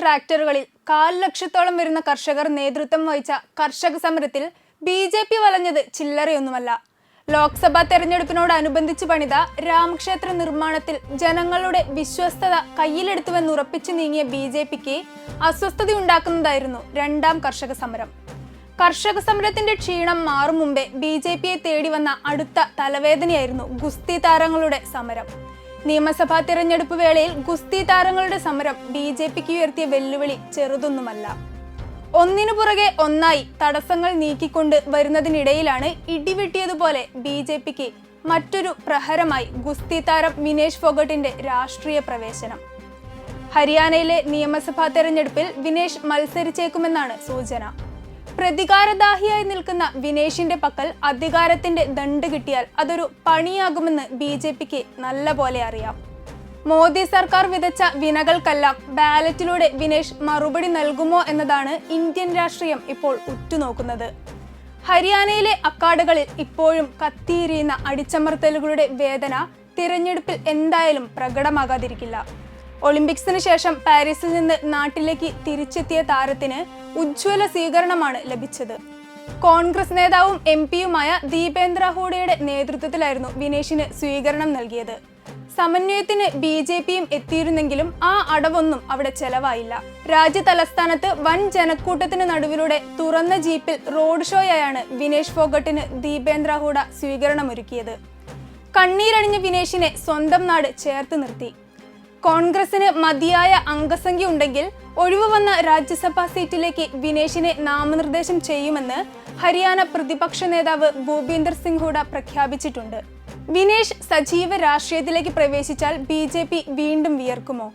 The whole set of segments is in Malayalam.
ട്രാക്ടറുകളിൽ കാൽ ലക്ഷത്തോളം വരുന്ന കർഷകർ നേതൃത്വം വഹിച്ച കർഷക സമരത്തിൽ ബി ജെ പി വലഞ്ഞത് ചില്ലറയൊന്നുമല്ല. ലോക്സഭാ തെരഞ്ഞെടുപ്പിനോടനുബന്ധിച്ച് പണിത രാമക്ഷേത്ര നിർമ്മാണത്തിൽ ജനങ്ങളുടെ വിശ്വസ്തത കയ്യിലെടുത്തുവെന്ന് ഉറപ്പിച്ചു നീങ്ങിയ ബി ജെ പിക്ക് അസ്വസ്ഥതയുണ്ടാക്കുന്നതായിരുന്നു രണ്ടാം കർഷക സമരം. കർഷക സമരത്തിന്റെ ക്ഷീണം മാറും മുമ്പേ ബി ജെ പിയെ തേടി വന്ന അടുത്ത തലവേദനയായിരുന്നു ഗുസ്തി താരങ്ങളുടെ സമരം. നിയമസഭാ തിരഞ്ഞെടുപ്പ് വേളയിൽ ഗുസ്തി താരങ്ങളുടെ സമരം ബി ജെ പിക്ക് ഉയർത്തിയ വെല്ലുവിളി ചെറുതൊന്നുമല്ല. ഒന്നിനു പുറകെ ഒന്നായി തടസ്സങ്ങൾ നീക്കിക്കൊണ്ട് വരുന്നതിനിടയിലാണ് ഇടിവെട്ടിയതുപോലെ ബി ജെ പിക്ക് മറ്റൊരു പ്രഹരമായി ഗുസ്തി താരം വിനേഷ് ഫോഗട്ടിന്റെ രാഷ്ട്രീയ പ്രവേശനം. ഹരിയാനയിലെ നിയമസഭാ തെരഞ്ഞെടുപ്പിൽ വിനേഷ് മത്സരിച്ചേക്കുമെന്നാണ് സൂചന. പ്രതികാരദാഹിയായി നിൽക്കുന്ന വിനേഷിന്റെ പക്കൽ അധികാരത്തിന്റെ ദണ്ട് കിട്ടിയാൽ അതൊരു പണിയാകുമെന്ന് ബി ജെ പിക്ക് നല്ല പോലെ അറിയാം. മോദി സർക്കാർ വിതച്ച വിനകൾക്കെല്ലാം ബാലറ്റിലൂടെ വിനേഷ് മറുപടി നൽകുമോ എന്നതാണ് ഇന്ത്യൻ രാഷ്ട്രീയം ഇപ്പോൾ ഉറ്റുനോക്കുന്നത്. ഹരിയാനയിലെ അക്കാഡുകളിൽ ഇപ്പോഴും കത്തിയിരിയുന്ന അടിച്ചമർത്തലുകളുടെ വേദന തിരഞ്ഞെടുപ്പിൽ എന്തായാലും പ്രകടമാകാതിരിക്കില്ല. ഒളിമ്പിക്സിന് ശേഷം പാരീസിൽ നിന്ന് നാട്ടിലേക്ക് തിരിച്ചെത്തിയ താരത്തിന് ഉജ്ജ്വല സ്വീകരണമാണ് ലഭിച്ചത്. കോൺഗ്രസ് നേതാവും എം പിയുമായ ദീപേന്ദ്ര ഹൂഡയുടെ നേതൃത്വത്തിലായിരുന്നു വിനേഷിന് സ്വീകരണം നൽകിയത്. സമന്വയത്തിന് ബി ജെ പിയും എത്തിയിരുന്നെങ്കിലും ആ അടവൊന്നും അവിടെ ചെലവായില്ല. രാജ്യ തലസ്ഥാനത്ത് വൻ ജനക്കൂട്ടത്തിന് നടുവിലൂടെ തുറന്ന ജീപ്പിൽ റോഡ് ഷോയായാണ് വിനേഷ് ഫോഗട്ടിന് ദീപേന്ദ്ര ഹൂഡ സ്വീകരണമൊരുക്കിയത്. കണ്ണീരണിഞ്ഞ വിനേഷിനെ സ്വന്തം നാട് ചേർത്ത് നിർത്തി. കോൺഗ്രസിന് മതിയായ അംഗസംഖ്യ ഉണ്ടെങ്കിൽ ഒഴിവ് വന്ന രാജ്യസഭാ സീറ്റിലേക്ക് വിനേഷിനെ നാമനിർദ്ദേശം ചെയ്യുമെന്ന് ഹരിയാന പ്രതിപക്ഷ നേതാവ് ഭൂപീന്ദർ സിംഗ് ഹൂഡ പ്രഖ്യാപിച്ചിട്ടുണ്ട്. വിനേഷ് സജീവ രാഷ്ട്രീയത്തിലേക്ക് പ്രവേശിച്ചാൽ ബി ജെ പി വീണ്ടും വിയർക്കുമോ?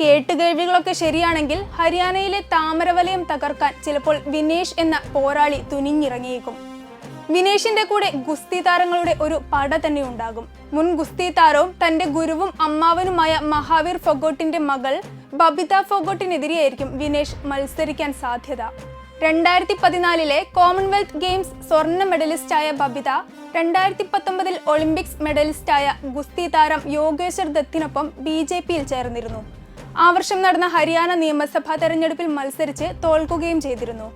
കേട്ടുകേൾവികളൊക്കെ ശരിയാണെങ്കിൽ ഹരിയാനയിലെ താമരവലയം തകർക്കാൻ ചിലപ്പോൾ വിനേഷ് എന്ന പോരാളി തുനിഞ്ഞിറങ്ങിയേക്കും. വിനേഷിന്റെ കൂടെ ഗുസ്തി താരങ്ങളുടെ ഒരു പട തന്നെ ഉണ്ടാകും. മുൻ ഗുസ്തി താരവും തന്റെ ഗുരുവും അമ്മാവനുമായ മഹാവീർ ഫൊഗോട്ടിന്റെ മകൾ ബബിത ഫൊഗോട്ടിനെതിരെയായിരിക്കും വിനേഷ് മത്സരിക്കാൻ സാധ്യത. രണ്ടായിരത്തി പതിനാലിലെ കോമൺവെൽത്ത് ഗെയിംസ് സ്വർണ മെഡലിസ്റ്റായ ബബിത രണ്ടായിരത്തി പത്തൊമ്പതിൽ ഒളിമ്പിക്സ് മെഡലിസ്റ്റായ ഗുസ്തി താരം യോഗേശ്വർ ദത്തിനൊപ്പം ബി ജെ പിയിൽ ചേർന്നിരുന്നു. ആ വർഷം നടന്ന ഹരിയാന നിയമസഭാ തെരഞ്ഞെടുപ്പിൽ മത്സരിച്ച് തോൽക്കുകയും ചെയ്തിരുന്നു.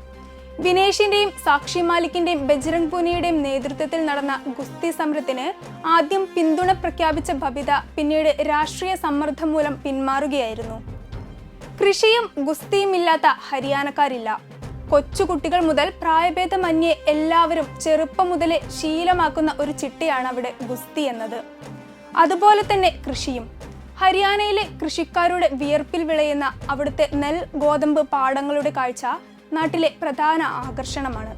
വിനേഷിന്റെയും സാക്ഷി മാലിക്കിന്റെയും ബജ്രംഗ് പൂനിയുടെയും നേതൃത്വത്തിൽ നടന്ന ഗുസ്തി സമരത്തിന് ആദ്യം പിന്തുണ പ്രഖ്യാപിച്ച ബബിത പിന്നീട് രാഷ്ട്രീയ സമ്മർദ്ദം മൂലം പിന്മാറുകയായിരുന്നു. കൃഷിയും ഗുസ്തിയും ഇല്ലാത്ത ഹരിയാനക്കാരില്ല. കൊച്ചുകുട്ടികൾ മുതൽ പ്രായഭേദമന്യേ എല്ലാവരും ചെറുപ്പം മുതലേ ശീലമാക്കുന്ന ഒരു ചിട്ടയാണ് അവിടെ ഗുസ്തി എന്നത്. അതുപോലെ തന്നെ കൃഷിയും. ഹരിയാനയിലെ കൃഷിക്കാരുടെ വിയർപ്പിൽ വിളയുന്ന അവിടുത്തെ നെൽ ഗോതമ്പ് പാടങ്ങളുടെ കാഴ്ച നാട്ടിലെ പ്രധാന ആകർഷണമാണ്.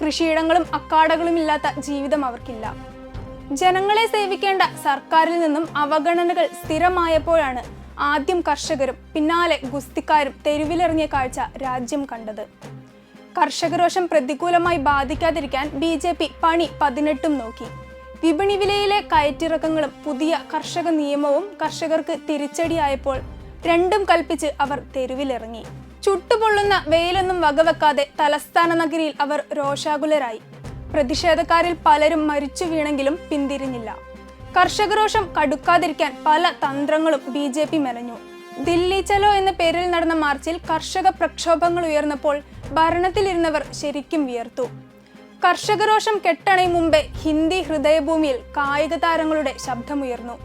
കൃഷിയിടങ്ങളും അക്കാടകളും ഇല്ലാത്ത ജീവിതം അവർക്കില്ല. ജനങ്ങളെ സേവിക്കേണ്ട സർക്കാരിൽ നിന്നും അവഗണനകൾ സ്ഥിരമായപ്പോഴാണ് ആദ്യം കർഷകരും പിന്നാലെ ഗുസ്തിക്കാരും തെരുവിലിറങ്ങിയ കാഴ്ച രാജ്യം കണ്ടത്. കർഷകരോഷം പ്രതികൂലമായി ബാധിക്കാതിരിക്കാൻ ബി ജെ പി പണി പതിനെട്ടും നോക്കി. വിപണി വിലയിലെ കയറ്റിറക്കങ്ങളും പുതിയ കർഷക നിയമവും കർഷകർക്ക് തിരിച്ചടിയായപ്പോൾ രണ്ടും കൽപ്പിച്ച് അവർ തെരുവിലിറങ്ങി. ചുട്ടുപൊള്ളുന്ന വെയിലൊന്നും വകവെക്കാതെ തലസ്ഥാന നഗരിയിൽ അവർ രോഷാകുലരായി. പ്രതിഷേധക്കാരിൽ പലരും മരിച്ചു വീണെങ്കിലും പിന്തിരിഞ്ഞില്ല. കർഷകരോഷം കടുക്കാതിരിക്കാൻ പല തന്ത്രങ്ങളും ബി ജെ പി മെനഞ്ഞു. ദില്ലി ചലോ എന്ന പേരിൽ നടന്ന മാർച്ചിൽ കർഷക പ്രക്ഷോഭങ്ങൾ ഉയർന്നപ്പോൾ ഭരണത്തിലിരുന്നവർ ശരിക്കും വിയർത്തു. കർഷകരോഷം കെട്ടണയും മുമ്പേ ഹിന്ദി ഹൃദയഭൂമിയിൽ കായിക താരങ്ങളുടെ ശബ്ദമുയർന്നു.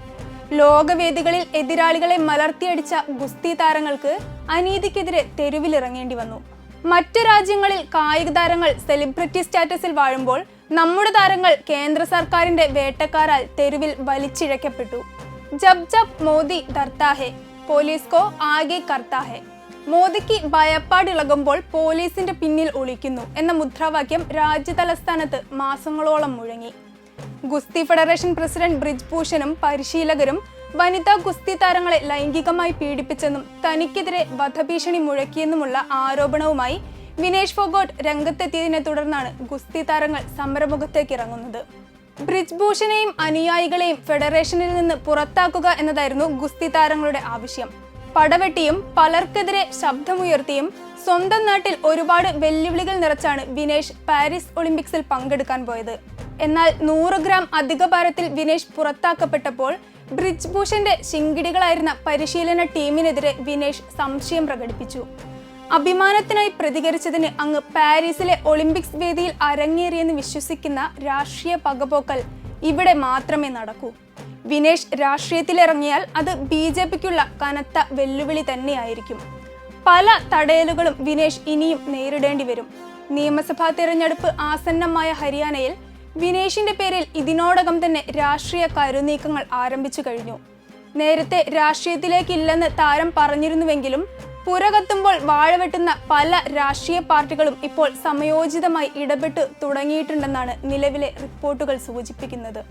ലോകവേദികളിൽ എതിരാളികളെ മലർത്തിയടിച്ച ഗുസ്തി താരങ്ങൾക്ക് അനീതിക്കെതിരെ തെരുവിലിറങ്ങേണ്ടി വന്നു. മറ്റു രാജ്യങ്ങളിൽ കായിക താരങ്ങൾ സെലിബ്രിറ്റി സ്റ്റാറ്റസിൽ വാഴുമ്പോൾ നമ്മുടെ താരങ്ങൾ കേന്ദ്ര സർക്കാരിന്റെ വേട്ടക്കാരാൽ തെരുവിൽ വലിച്ചിഴക്കപ്പെട്ടു. ജബ് ജബ് മോദി ധർത്താഹെ പോലീസ് കോ ആകെ കർത്താഹെ. മോദിക്ക് ഭയപ്പാടിളകുമ്പോൾ പോലീസിന്റെ പിന്നിൽ ഒളിക്കുന്നു എന്ന മുദ്രാവാക്യം രാജ്യതലസ്ഥാനത്ത് മാസങ്ങളോളം മുഴങ്ങി. ഗുസ്തി ഫെഡറേഷൻ പ്രസിഡന്റ് ബ്രിജ് ഭൂഷണും പരിശീലകരും വനിതാ ഗുസ്തി താരങ്ങളെ ലൈംഗികമായി പീഡിപ്പിച്ചെന്നും തനിക്കെതിരെ വധഭീഷണി മുഴക്കിയെന്നുമുള്ള ആരോപണവുമായി വിനേഷ് ഫോഗോട്ട് രംഗത്തെത്തിയതിനെ തുടർന്നാണ് ഗുസ്തി താരങ്ങൾ സമരമുഖത്തേക്ക് ഇറങ്ങുന്നത്. ബ്രിജ് ഭൂഷണെയും അനുയായികളെയും ഫെഡറേഷനിൽ നിന്ന് പുറത്താക്കുക എന്നതായിരുന്നു ഗുസ്തി താരങ്ങളുടെ ആവശ്യം. പടവെട്ടിയും പലർക്കെതിരെ ശബ്ദമുയർത്തിയും സ്വന്തം നാട്ടിൽ ഒരുപാട് വെല്ലുവിളികൾ നിറച്ചാണ് വിനേഷ് പാരീസ് ഒളിമ്പിക്സിൽ പങ്കെടുക്കാൻ പോയത്. എന്നാൽ നൂറ് ഗ്രാം അധിക ഭാരത്തിൽ വിനേഷ് പുറത്താക്കപ്പെട്ടപ്പോൾ ബ്രിജ് ഭൂഷന്റെ ശിങ്കിടികളായിരുന്ന പരിശീലന ടീമിനെതിരെ വിനേഷ് സംശയം പ്രകടിപ്പിച്ചു. അഭിമാനത്തിനായി പ്രതികരിച്ചതിന് അങ്ങ് പാരീസിലെ ഒളിമ്പിക്സ് വേദിയിൽ അരങ്ങേറിയെന്ന് വിശ്വസിക്കുന്ന രാഷ്ട്രീയ പകപോക്കൽ ഇവിടെ മാത്രമേ നടക്കൂ. വിനേഷ് രാഷ്ട്രീയത്തിലിറങ്ങിയാൽ അത് ബി ജെ പിക്കുള്ള കനത്ത വെല്ലുവിളി തന്നെയായിരിക്കും. പല തടയലുകളും വിനേഷ് ഇനിയും നേരിടേണ്ടി വരും നിയമസഭാ തിരഞ്ഞെടുപ്പ് ആസന്നമായ ഹരിയാനയിൽ വിനേഷിന്റെ പേരിൽ ഇതിനോടകം തന്നെ രാഷ്ട്രീയ കരുനീക്കങ്ങൾ ആരംഭിച്ചു കഴിഞ്ഞു. നേരത്തെ രാഷ്ട്രീയത്തിലേക്കില്ലെന്ന് താരം പറഞ്ഞിരുന്നുവെങ്കിലും പുരകത്തുമ്പോൾ വാഴവെട്ടുന്ന പല രാഷ്ട്രീയ പാർട്ടികളും ഇപ്പോൾ സമയോചിതമായി ഇടപെട്ട് തുടങ്ങിയിട്ടുണ്ടെന്നാണ് നിലവിലെ റിപ്പോർട്ടുകൾ സൂചിപ്പിക്കുന്നത്.